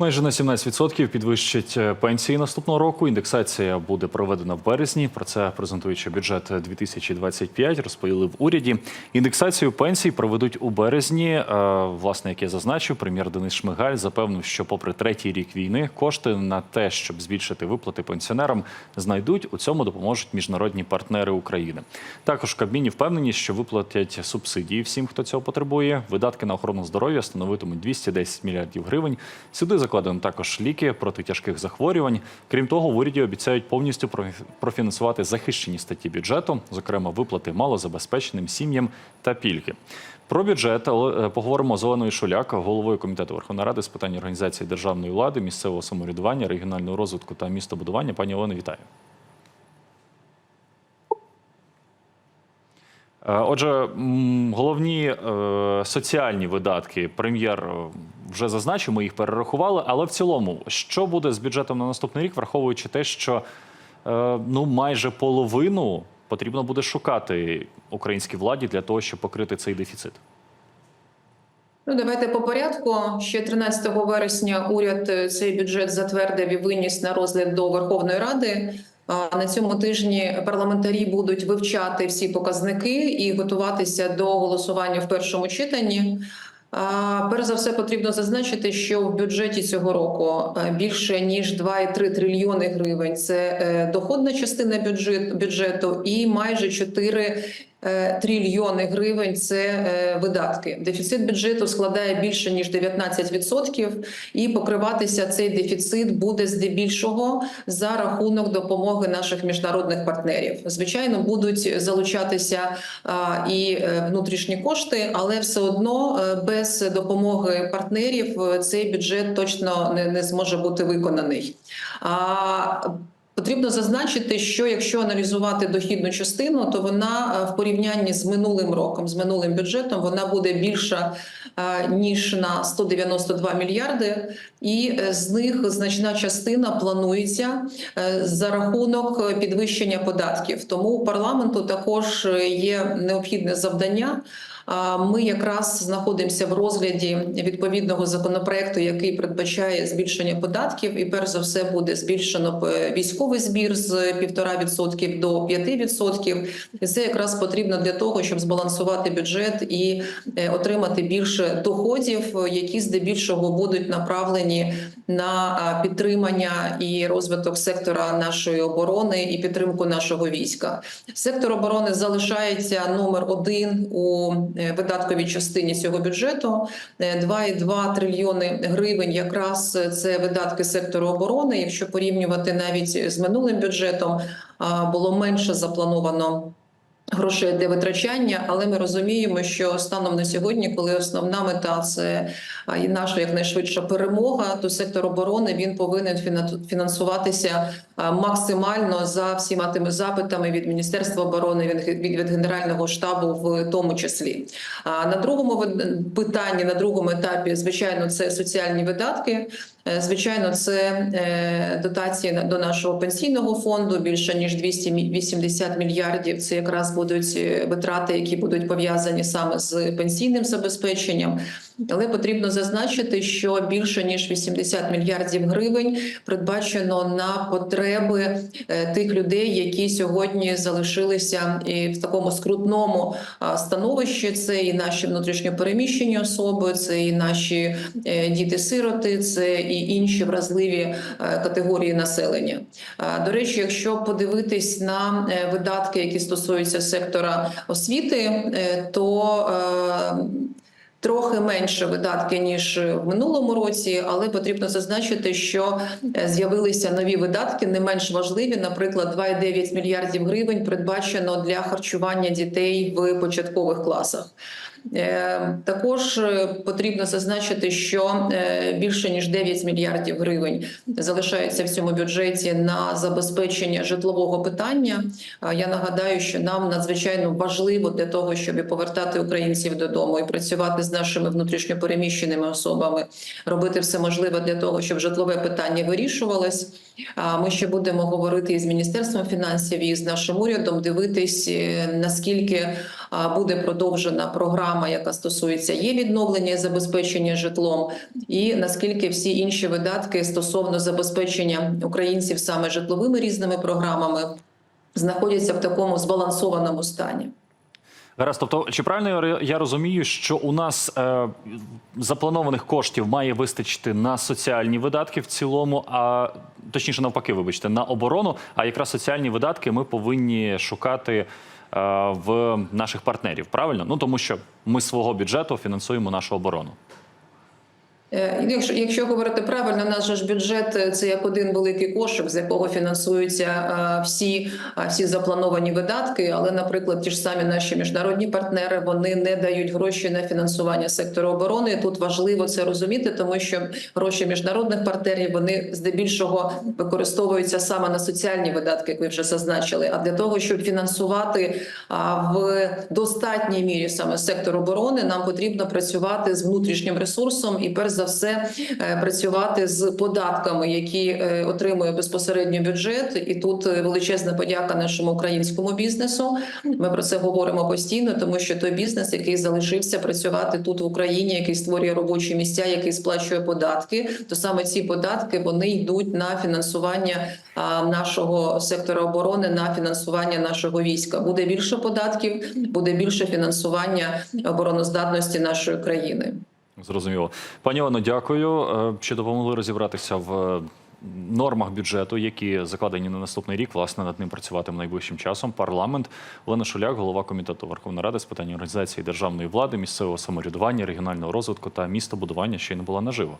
Майже на 17% підвищить е, пенсії наступного року. Індексація буде проведена в березні. Про це презентуючи бюджет 2025, розповіли в уряді. Індексацію пенсій проведуть у березні. Е, Власне, як я зазначив, прем'єр Денис Шмигаль запевнив, що, попри третій рік війни, кошти на те, щоб збільшити виплати пенсіонерам, знайдуть. У цьому допоможуть міжнародні партнери України. Також Кабміні впевнені, що виплатять субсидії всім, хто цього потребує. Видатки на охорону здоров'я становитимуть 210 мільярдів гривень. Сюди закладено також ліки проти тяжких захворювань. Крім того, в уряді обіцяють повністю профі- профінансувати захищені статті бюджету, зокрема виплати малозабезпеченим сім'ям та пільги. Про бюджет е, поговоримо з Оленою Шуляк, головою комітету Верховної Ради з питань організації державної влади, місцевого самоврядування, регіонального розвитку та містобудування. Пані Олено, вітаю. Е, Отже, головні е, соціальні видатки прем'єр вже зазначив, ми їх перерахували. Але в цілому, що буде з бюджетом на наступний рік, враховуючи те, що е, ну майже половину потрібно буде шукати українській владі для того, щоб покрити цей дефіцит. Ну, давайте по порядку. Ще 13 вересня уряд е, цей бюджет затвердив і виніс на розгляд до Верховної Ради. На цьому тижні парламентарі будуть вивчати всі показники і готуватися до голосування в першому читанні. Перш за все потрібно зазначити, що в бюджеті цього року е, більше ніж 2,3 трильйони гривень. Це е, доходна частина бюджету, і майже 4 е, трильйони гривень це е, видатки. Дефіцит бюджету складає більше ніж 19%, і покриватися цей дефіцит буде здебільшого за рахунок допомоги наших міжнародних партнерів. Звичайно, будуть залучатися і е, внутрішні кошти, але все одно е, без допомоги партнерів е, цей бюджет точно не зможе бути виконаний. Потрібно зазначити, що якщо аналізувати дохідну частину, то вона е, в порівнянні з минулим роком, з минулим бюджетом, вона буде більша е, ніж на 192 мільярди, і е, з них значна частина планується за рахунок підвищення податків. Тому у парламенту також є необхідне завдання. Ми якраз знаходимося в розгляді відповідного законопроекту, який передбачає збільшення податків, і перш за все буде збільшено е, військовий збір з 1,5% до 5%. І це якраз потрібно для того, щоб збалансувати бюджет і е, отримати більше доходів, які здебільшого будуть направлені на підтримання і розвиток сектора нашої оборони і підтримку нашого війська. Сектор оборони залишається номер один у е, видатковій частині цього бюджету. Е, 2,2 трильйони гривень. Якраз це видатки сектору оборони. Якщо порівнювати навіть з минулим бюджетом, було менше заплановано. Грошей для витрачання, але ми розуміємо, що станом на сьогодні, коли основна мета це і наша якнайшвидша перемога, то сектор оборони він повинен фінансуватися максимально за всіма тими запитами від Міністерства оборони, від, від, Генерального штабу, в тому числі. А на другому питанні, на другому етапі, звичайно, це соціальні видатки. Е, Звичайно, це е, дотації до нашого пенсійного фонду більше ніж 280 мільярдів. Це якраз будуть е, витрати, які будуть пов'язані саме з пенсійним забезпеченням. Але потрібно зазначити, що більше ніж 80 мільярдів гривень передбачено на потреби тих людей, які сьогодні залишилися і в такому скрутному становищі. Це і наші внутрішньопереміщені особи, це і наші діти-сироти, це і інші вразливі е, категорії населення. А, До речі, якщо подивитись на е, видатки, які стосуються сектора освіти, е, то е, Трохи менше видатки ніж в минулому році, але потрібно зазначити, що е, з'явилися нові видатки, не менш важливі. Наприклад, 2,9 мільярдів гривень передбачено для харчування дітей в початкових класах. Е, Також е, потрібно зазначити, що е, більше ніж 9 мільярдів гривень залишається в цьому бюджеті на забезпечення житлового питання. Я нагадаю, що нам надзвичайно важливо для того, щоб повертати українців додому і працювати з нашими внутрішньопереміщеними особами, робити все можливе для того, щоб житлове питання вирішувалось. Ми ще будемо говорити із міністерством фінансів і з нашим урядом, дивитись наскільки буде продовжена програма, яка стосується є відновлення і забезпечення житлом, і наскільки всі інші видатки стосовно забезпечення українців саме житловими різними програмами знаходяться в такому збалансованому стані. Гаразд, тобто, чи правильно я- розумію, що у нас е, запланованих коштів має вистачити на соціальні видатки в цілому, а точніше навпаки, вибачте, на оборону. А якраз соціальні видатки ми повинні шукати в наших партнерів. Правильно? Ну тому що ми свого бюджету фінансуємо нашу оборону. Е, Якщо, якщо говорити правильно, наш ж бюджет е, це як один великий кошик, з якого фінансуються е, всі, всі заплановані видатки. Але, наприклад, ті ж самі наші міжнародні партнери вони не дають гроші на фінансування сектору оборони. Тут важливо це розуміти, тому що гроші міжнародних партнерів вони здебільшого використовуються саме на соціальні видатки, як ви вже зазначили. А для того, щоб фінансувати в достатній мірі саме сектор оборони, нам потрібно працювати з внутрішнім ресурсом і перш за все е, працювати з податками, які е, отримує безпосередньо бюджет. І тут е, величезна подяка нашому українському бізнесу. Ми про це говоримо постійно, тому що той бізнес, який залишився працювати тут в Україні, який створює робочі місця, який сплачує податки, то саме ці податки вони йдуть на фінансування нашого сектора оборони, на фінансування нашого війська. Буде більше податків, буде більше фінансування обороноздатності нашої країни. Зрозуміло. Пані Олено, дякую. Е, Чи допомогли розібратися в е, нормах бюджету, які закладені на наступний рік. Власне, над ним працюватиме найближчим часом. Парламент Олена Шуляк, голова комітету Верховної Ради з питань організації державної влади, місцевого самоврядування, регіонального розвитку та містобудування ще й не була наживо.